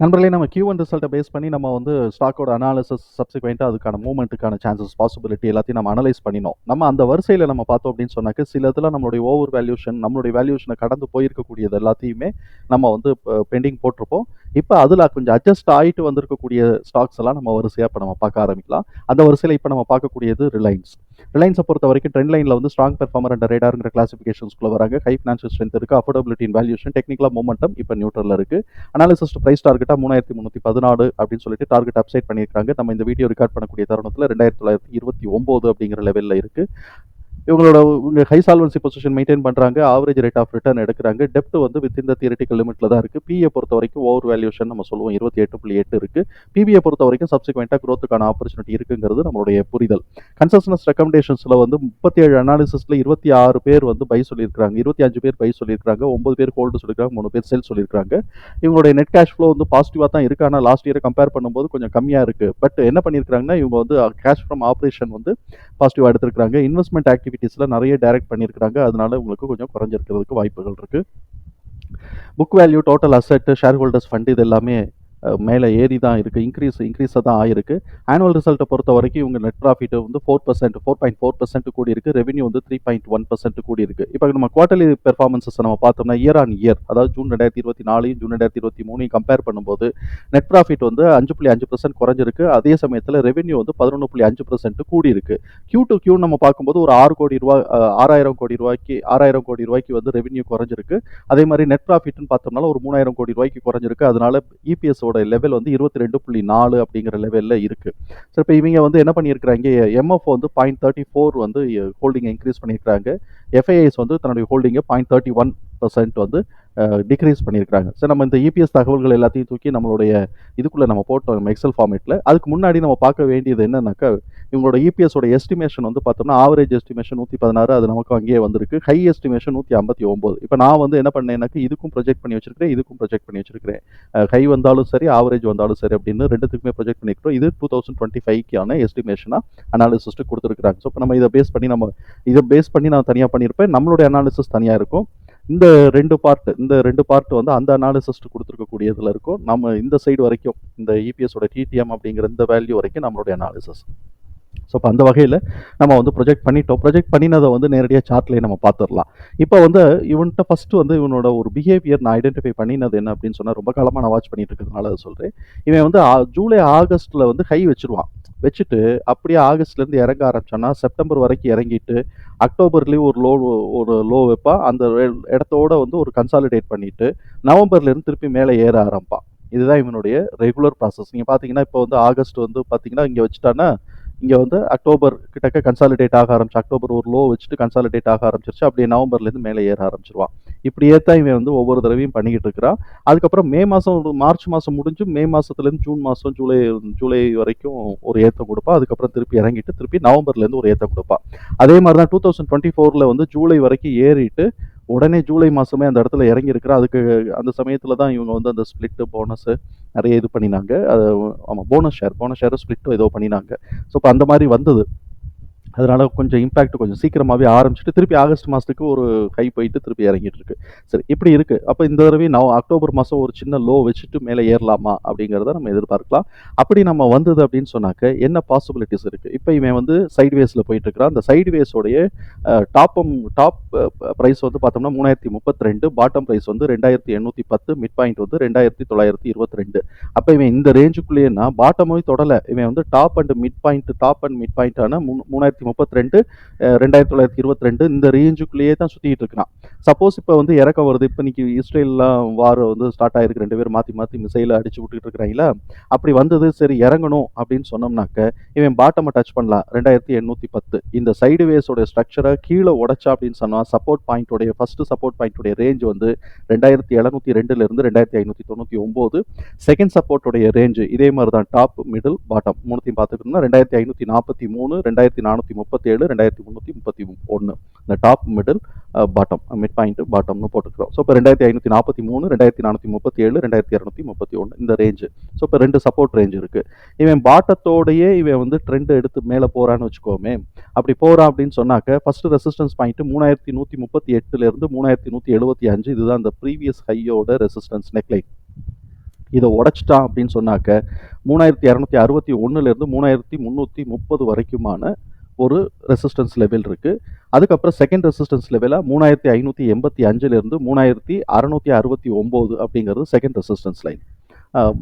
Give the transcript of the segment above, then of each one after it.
நண்பர்களே நம்ம Q one ரிசல்ட்டை பேஸ் பண்ணி நம்ம வந்து ஸ்டாக்கோட அனாலிசிஸ் சப்சிக்வெண்ட்டாக அதுக்கான மூவ்மெண்ட்டுக்கான சான்சஸ் பாசிபிலிட்டி எல்லாத்தையும் நம்ம அனலைஸ் பண்ணினோம். நம்ம அந்த வரிசையில் நம்ம பார்த்தோம் அப்படின்னு சொன்னாக்க சில இதில் நம்மளுடைய ஓவர் வேல்யூஷன் நம்மளுடைய வேல்யூஷனை கடந்து போயிருக்கக்கூடியது எல்லாத்தையுமே நம்ம வந்து பெண்டிங் போட்டிருப்போம். இப்போ அதில் கொஞ்சம் அட்ஜஸ்ட் ஆகிட்டு வந்திருக்கக்கூடிய ஸ்டாக்ஸ் எல்லாம் நம்ம வரிசையாக இப்போ நம்ம பார்க்க ஆரம்பிக்கலாம். அந்த வரிசையில் இப்போ நம்ம பார்க்கக்கூடியது ரிலையன்ஸ் ரிலையன்ஸை பொறுத்த வரைக்கும் ட்ரெண்ட் லைனில் வந்து ஸ்ட்ராங் பெர்ஃபார்மர் அண்ட் ரேடாருங்கிற கிளாசிஃபிகேஷன்ஸ்குள்ள வராங்க. ஹை ஃபினான்ஷியல் ஸ்ட்ரென்த் இருக்குது அஃபோர்டபிலிட்டி இன் வேல்யூஷன் டெக்னிக்கலாக மூமெண்டம் இப்போ நியூட்ரலில் இருக்குது அனாலிசிஸ் ப்ரைஸ் டார்கெட்டாக மூணாயிரத்தி முந்நூற்றி பதினாலு அப்படின்னு சொல்லிட்டு டார்கெட் அப்சைட் பண்ணியிருக்காங்க. நம்ம இந்த வீடியோ ரெக்கார்ட் பண்ணக்கூடிய தருணத்தில் ரெண்டாயிரத்தி தொள்ளாயிரத்தி இருபத்தி ஒம்பது அப்படிங்கிற லெவலில் இருக்குது இவங்களோட இவங்க ஹை சால்வன்சி பொசிஷன் மெயின்டைன் பண்ணுறாங்க ஆவரேஜ் ரேட் ஆஃப் ரிட்டர்ன் எடுக்கிறாங்க. டெப்ட் வந்து வித் இந்த தியரட்டிக்கல் லிமிட்டில் தான் இருக்குது பிஏ பொறுத்த வரைக்கும் ஓவர் வேல்யூஷன் நம்ம சொல்லுவோம். இருபத்தி எட்டு புள்ளி எட்டு இருக்குது பிபிஏ பொறுத்த வரைக்கும் சப்சிக்வெண்ட்டாக க்ரோத்துக்கான ஆப்பர்ச்சுனிட்டி இருக்குங்கிறது நம்மளுடைய புரிதல். கன்சஸ்னஸ் ரெக்கமெண்டேஷன்ஸில் வந்து முப்பத்தி ஏழு அனாலிசிஸில் இருபத்தி ஆறு பேர் வந்து பை சொல்லியிருக்காங்க இருபத்தி அஞ்சு பேர் பை சொல்லியிருக்காங்க ஒம்பது பேர் ஹோல்டு சொல்லியிருக்காங்க மூணு பேர் செல் சொல்லியிருக்காங்க இவங்களுடைய நெட் கேஷ் ஃப்ளோ வந்து பாசிட்டிவாக தான் இருக்குது ஆனால் லாஸ்ட் இயரை கம்பேர் பண்ணும்போது கொஞ்சம் கம்மியாக இருக்குது பட் என்ன பண்ணியிருக்காங்கன்னா இவங்க வந்து கேஷ் ஃப்ரம் ஆப்ரேஷன் வந்து பாசிட்டிவாக எடுத்திருக்காங்க இன்வெஸ்ட்மெண்ட் ஆக்டிவிட்டீஸில் நிறைய டைரக்ட் பண்ணியிருக்கிறாங்க. அதனால உங்களுக்கு கொஞ்சம் குறைஞ்சிருக்கிறதுக்கு வாய்ப்புகள் இருக்குது book value total asset shareholders fund இது எல்லாமே மேலே ஏறி தான் இருக்குது இன்க்ரீஸ் இன்க்ரீஸாக தான் ஆயிருக்கு. ஆனுவல் ரிசல்ட்டை பொறுத்த வரைக்கும் இவங்க நெட் ப்ராஃபிட் வந்து four percent four point four percent கூடி இருக்குது ரெவன்யூ வந்து த்ரீ பாயிண்ட் ஒன் பர்சன்ட் கூடி இருக்குது இப்போ நம்ம குவார்டர்லி பெர்ஃபார்மன்ஸஸ் நம்ம பார்த்தோம்னா இயர் ஆன் இயர் அதாவது ஜூன் ரெண்டாயிரத்தி இருபத்தி நாலையும் ஜூன் ரெண்டாயிரத்தி இருபத்தி மூணையும் கம்பேர் பண்ணும்போது நெட் ப்ராஃபிட் வந்து அஞ்சு புள்ளி அஞ்சு பர்சன்ட் குறைஞ்சிருக்கு. அதே சமயத்தில் ரெவன்யூ வந்து பதினொன்று புள்ளி அஞ்சு பர்சன்ட் கூடி இருக்குது கியூ டு கியூ நம்ம பார்க்கும்போது ஒரு ஆறு கோடி ரூபா ஆறாயிரம் கோடி ரூபாய்க்கு ஆறாயிரம் கோடி ரூபாய்க்கு வந்து ரெவன்யூ குறைஞ்சிருக்கு. அதே மாதிரி நெட் ப்ராஃபிட்னு பார்த்தோம்னால ஒரு மூணாயிரம் கோடி ரூபாய்க்கு குறைஞ்சிருக்கு. அதனால இபிஎஸோட லெவல் வந்து இருபத்தி ரெண்டு புள்ளி நாலு அப்படிங்கிற லெவலில் இருக்குது ஸோ இப்போ இவங்க வந்து என்ன பண்ணியிருக்கிறாங்க? எம்எஃப் வந்து பாயிண்ட் தேர்ட்டி ஃபோர் வந்து ஹோல்டிங்கை இன்க்ரீஸ் பண்ணியிருக்கிறாங்க. எஃப்ஐஐஸ் வந்து தன்னுடைய ஹோல்டிங்கை பாயிண்ட் தேர்ட்டி ஒன் பர்சன்ட் வந்து டிக்ரீஸ் பண்ணியிருக்காங்க ஸோ நம்ம இந்த இபிஎஸ் தகவல்கள் எல்லாத்தையும் தூக்கி நம்மளுடைய இதுக்குள்ளே நம்ம போட்டோம் நம்ம எக்ஸல் ஃபார்மேட்டில் அதுக்கு முன்னாடி நம்ம பார்க்க வேண்டியது என்னன்னாக்கா இவங்களோட இபிஎஸோட எஸ்டிமேஷன் வந்து பார்த்தோம்னா ஆவரேஜ் எஸ்டிமேஷன் நூற்றி பதினாறு அது நமக்கு அங்கேயே வந்திருக்கு. ஹை எஸ்டிமேஷன் நூற்றி ஐம்பத்தி ஒம்பது இப்போ நான் வந்து என்ன பண்ணேன்னாக்கா இதுக்கும் ப்ரொஜெக்ட் பண்ணி வச்சிருக்கிறேன் இதுக்கும் ப்ரொஜெக்ட் பண்ணி வச்சிருக்கிறேன். ஹை வந்தாலும் சரி ஆவரேஜ் வந்தாலும் சரி அப்படின்னு ரெண்டுத்துக்குமே ப்ரொஜெக்ட் பண்ணிக்கிறோம் இது டூ தௌசண்ட் டுவெண்ட்டி ஃபைவ்க்கான எஸ்டிமேஷனாக அனாலிசிஸ்ட்டு கொடுத்துருக்குறாங்க. ஸோ இப்போ நம்ம இதை பேஸ் பண்ணி நம்ம இதை பேஸ் பண்ணி நான் தனியாக பண்ணியிருப்பேன். நம்மளுடைய அனாலிசிஸ் தனியாக இருக்கும். இந்த ரெண்டு பார்ட் இந்த ரெண்டு பார்ட் வந்து அந்த அனாலிசிஸ்ட் கொடுத்துருக்கக்கூடியதில் இருக்கும். நம்ம இந்த சைடு வரைக்கும் இந்த இபிஎஸோட டிடிஎம் அப்படிங்கிற இந்த வேல்யூ வரைக்கும் நம்மளுடைய அனாலிசிஸ் ஸோ இப்போ அந்த வகையில் நம்ம வந்து ப்ரொஜெக்ட் பண்ணிட்டோம். ப்ரொஜெக்ட் பண்ணினதை வந்து நேரடியாக சார்ட்லேயே நம்ம பார்த்துடலாம் இப்போ வந்து இவன்கிட்ட ஃபஸ்ட்டு வந்து இவனோட ஒரு பிஹேவியர் நான் ஐடென்டிஃபை பண்ணினது என்ன அப்படின்னு சொன்னால் ரொம்ப காலமாக நான் வாட்ச் பண்ணிட்டு இருக்கிறதுனால அதை சொல்கிறேன் இவன் வந்து ஜூலை ஆகஸ்ட்டில் வந்து ஹை வச்சுருவான். வச்சுட்டு அப்படியே ஆகஸ்ட்லேருந்து இறங்க ஆரம்பிச்சோன்னா செப்டம்பர் வரைக்கும் இறங்கிட்டு அக்டோபர்லேயும் ஒரு லோ ஒரு லோ வைப்பான் அந்த இடத்தோட வந்து ஒரு கன்சாலிடேட் பண்ணிட்டு நவம்பர்லேருந்து திருப்பி மேலே ஏற ஆரம்பிப்பான் இதுதான் இவனுடைய ரெகுலர் ப்ராசஸ் நீங்கள் பார்த்தீங்கன்னா இப்போ வந்து ஆகஸ்ட் வந்து பார்த்தீங்கன்னா இங்கே வச்சுட்டான்னா இங்கே வந்து அக்டோபர் கிட்டக்க கன்சாலிடேட் ஆக ஆரம்பிச்சு அக்டோபர் ஒரு லோ வச்சுட்டு கன்சாலிடேட் ஆக ஆரம்பிச்சிருச்சு அப்படியே நவம்பர்லேருந்து மேலே ஏற ஆரம்பிச்சிருவான் இப்படியே தான் இவன் வந்து ஒவ்வொரு தடவையும் பண்ணிக்கிட்டு இருக்கிறான். அதுக்கப்புறம் மே மாதம் ஒரு மார்ச் மாதம் முடிஞ்சு மே மாதத்துலேருந்து ஜூன் மாதம் ஜூலை ஜூலை வரைக்கும் ஒரு ஏற்றம் கொடுப்பான் அதுக்கப்புறம் திருப்பி இறங்கிட்டு திருப்பி நவம்பர்லேருந்து ஒரு ஏற்றம் கொடுப்பான் அதே மாதிரி தான் டூ தௌசண்ட் டுவெண்ட்டி ஃபோரில் வந்து ஜூலை வரைக்கும் ஏறிட்டு உடனே ஜூலை மாதமே அந்த இடத்துல இறங்கியிருக்கிறா. அதுக்கு அந்த சமயத்தில் தான் இவங்க வந்து அந்த ஸ்பிளிட்டு போனஸு நிறைய இது பண்ணினாங்க. அது ஆமாம் போனஸ் ஷேர் போனஸ் ஷேரும் ஸ்பிளிட்டும் ஏதோ பண்ணினாங்க. ஸோ இப்போ அந்த மாதிரி வந்தது. அதனால் கொஞ்சம் இம்பேக்ட் கொஞ்சம் சீக்கிரமாகவே ஆரம்பிச்சுட்டு திருப்பி ஆகஸ்ட் மாதத்துக்கு ஒரு ஹை போயிட்டு திருப்பி இறங்கிட்டு இருக்கு சரி இப்படி இருக்குது அப்போ இந்த தடவை நான் அக்டோபர் மாதம் ஒரு சின்ன லோ வச்சுட்டு மேலே ஏறலாமா அப்படிங்கிறத நம்ம எதிர்பார்க்கலாம். அப்படி நம்ம வந்தது அப்படின்னு சொன்னாக்க என்ன பாசிபிலிட்டிஸ் இருக்குது இப்போ இவன் வந்து சைட் வேஸில் போயிட்டு இருக்கிறான் அந்த சைட் வேஸோடைய டாப்பம் டாப் ப்ரைஸ் வந்து பார்த்தோம்னா மூணாயிரத்தி முப்பத்தி ரெண்டு பாட்டம் ப்ரைஸ் வந்து ரெண்டாயிரத்தி எண்ணூற்றி பத்து மிட் பாயிண்ட் வந்து ரெண்டாயிரத்தி தொள்ளாயிரத்தி இருபத்தி ரெண்டு. அப்போ இவன் இந்த ரேஞ்சுக்குள்ளேன்னா பாட்டமே தொடலை. இவன் வந்து top and mid point top and mid பாயிண்டான மூணாயிரத்தி முப்பத்தி ரெண்டு ரெண்டாயிரத்தி தொள்ளாயிரத்தி இருபத்தி ரெண்டு இந்த ரேஞ்சுக்குள்ளேயே தான் சுத்திட்டு இருக்கிறான் சப்போஸ் இப்போ வந்து இறக்க வருது. இப்போ இன்னைக்கு இஸ்ரேல்லாம் வார் வந்து ஸ்டார்ட் ஆயிருக்கு. ரெண்டு பேரும் மாற்றி மாற்றி மிசைலை அடிச்சு விட்டுட்டு இருக்கிறாங்களா அப்படி வந்தது சரி இறங்கணும் அப்படின்னு சொன்னோம்னாக்க இவன் பாட்டமை டச் பண்ணலாம். ரெண்டாயிரத்தி எண்ணூற்றி பத்து. இந்த சைடு வேஸோட ஸ்ட்ரக்சரை கீழே உடைச்சா அப்படின்னு சொன்னால் சப்போர்ட் பாயிண்ட்டுடைய ஃபர்ஸ்ட் சப்போர்ட் பாயிண்ட்டுடைய ரேஞ்ச் வந்து ரெண்டாயிரத்தி எழுநூற்றி ரெண்டுலேருந்து ரெண்டாயிரத்தி ஐநூற்றி தொண்ணூற்றி ஒம்பது செகண்ட் சப்போர்ட்டோடைய ரேஞ்சு இதே மாதிரி தான் டாப் மிடில் பாட்டம் மூணுத்தையும் பார்த்துக்கிட்டோம்னா ரெண்டாயிரத்தி ஐநூற்றி நாற்பத்தி மூணு ரெண்டாயிரத்தி நானூற்றி முப்பத்தேழு ரெண்டாயிரத்தி முந்நூற்றி முப்பத்தி ஒன்று இந்த top middle bottom mid point பாட்டம்னு போட்டுக்கிறோம். ஸோ இப்போ ரெண்டாயிரத்தி ஐநூற்றி நாற்பத்தி மூணு ரெண்டாயிரத்தி நானூற்றி முப்பத்தி ஏழு ரெண்டாயிரத்தி இரநூத்தி முப்பத்தி ஒன்று இந்த ரேஞ்சு ஸோ இப்போ ரெண்டு சப்போர்ட் ரேஞ்ச் இருக்குது இவன் பாட்டத்தோடையே இவன் வந்து ட்ரெண்ட் எடுத்து மேலே போகிறான்னு வச்சுக்கோமே. அப்படி போகிறான் அப்படின்னு சொன்னாக்க ஃபஸ்ட்டு ரெசிஸ்டன்ஸ் பாயிண்ட் மூணாயிரத்தி நூற்றி முப்பத்தி எட்டுலேருந்து மூணாயிரத்தி நூற்றி எழுபத்தி அஞ்சு இதுதான் அந்த ப்ரீவியஸ் ஹையோட ரெசிஸ்டன்ஸ் நெக்லைன் இதை உடைச்சிட்டான் அப்படின்னு சொன்னாக்க மூணாயிரத்தி இரநூத்தி அறுபத்தி ஒன்றுலேருந்து மூணாயிரத்தி முந்நூற்றி முப்பது வரைக்குமான ஒரு ரெசிஸ்டன்ஸ் லெவல் இருக்குது அதுக்கப்புறம் செகண்ட் ரெசிஸ்டன்ஸ் லெவலாக மூணாயிரத்தி ஐநூற்றி எண்பத்தி அஞ்சுலேருந்து மூணாயிரத்தி அறநூற்றி அறுபத்தி ஒம்பது அப்படிங்கிறது second resistance line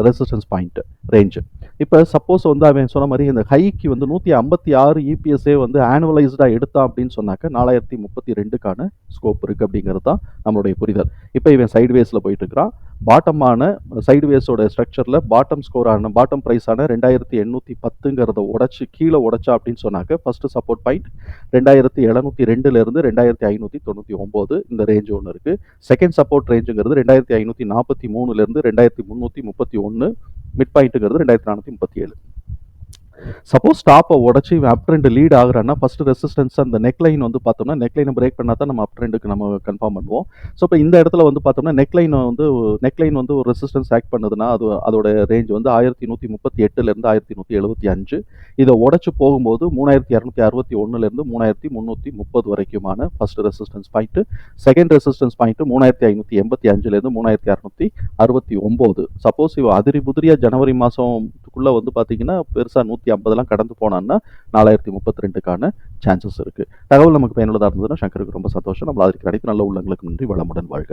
resistance point range இப்போ சப்போஸ் வந்து அவன் சொன்ன மாதிரி இந்த ஹைக்கு வந்து நூற்றி ஐம்பத்தி ஆறு இபிஎஸ்ஏ வந்து ஆனுவலைஸ்டாக எடுத்தான் அப்படின்னு சொன்னாக்க நாலாயிரத்தி முப்பத்தி ரெண்டுக்கான ஸ்கோப் இருக்குது அப்படிங்கிறது தான் நம்மளுடைய புரிதல். இப்போ இவன் சைட்வேஸில் போயிட்டுருக்கிறான். பாட்டமான சைடுவேஸோட ஸ்ட்ரக்சரில் பாட்டம் ஸ்கோரான பாட்டம் ப்ரைஸான ரெண்டாயிரத்தி எண்ணூற்றி பத்துங்கிறத உடச்சி கீழே உடைச்சா அப்படின்னு சொன்னாக்க ஃபஸ்ட்டு சப்போர்ட் பாயிண்ட் ரெண்டாயிரத்தி எழுநூற்றி ரெண்டுலேருந்து ரெண்டாயிரத்தி ஐநூற்றி தொண்ணூற்றி ஒம்பது இந்த ரேஞ்ச் ஒன்று இருக்குது செகண்ட் சப்போர்ட் ரேஞ்சுங்கிறது ரெண்டாயிரத்தி ஐநூற்றி நாற்பத்தி மூணுலேருந்து ரெண்டாயிரத்தி முந்நூற்றி முப்பத்தி ஒன்று மிட் பாயிண்ட்டுங்கிறது ரெண்டாயிரத்தி நானூற்றி முப்பத்தி ஏழு. சப்போஸ் ஸ்டாப்பை உடச்சி இவன் அப் ட்ரெண்ட் லீட் ஆகுறான்னா ஃபர்ஸ்ட் ரெசிஸ்டன்ஸ் அந்த நெக்லைன் வந்து பார்த்தோம்னா நெக்லைனை பிரேக் பண்ணால் தான் நம்ம அப் ட்ரெண்டுக்கு நம்ம கன்ஃபார்ம் பண்ணுவோம். ஸோ இப்போ இந்த இடத்துல வந்து பார்த்தோம்னா நெக்லைன் வந்து நெக்லைன் வந்து ஒரு ரெசிஸ்டன்ஸ் ஆக்ட் பண்ணுதுன்னா அது அதோட ரேஞ்ச் வந்து ஆயிரத்தி நூற்றி முப்பத்தி எட்டுலேருந்து ஆயிரத்தி நூற்றி எழுபத்தி அஞ்சு. இதை உடச்சி போகும்போது மூணாயிரத்தி இரநூத்தி அறுபத்தி ஒன்றுலேருந்து மூணாயிரத்தி முந்நூற்றி முப்பது வரைக்குமான first resistance point second resistance point மூணாயிரத்தி ஐநூற்றி எண்பத்தி அஞ்சுலேருந்து மூணாயிரத்தி இரநூத்தி அறுபத்தி ஒம்பது. சப்போஸ் இவ அதிரி புதிரியாக ஜனவரி அதுக்குள்ளே வந்து பார்த்தீங்கன்னா பெருசாக நூற்றி ஐம்பதெல்லாம் கடந்து போனான்னா நாலாயிரத்தி முப்பத்தி ரெண்டுக்கான சான்சஸ் இருக்குது தகவல் நமக்கு பயனுள்ளதாக இருந்ததுன்னா சங்கருக்கு ரொம்ப சந்தோஷம். நம்மள அதற்கு அனைத்து நல்ல உள்ளங்களுக்கு நன்றி. வளமுடன் வாழ்க.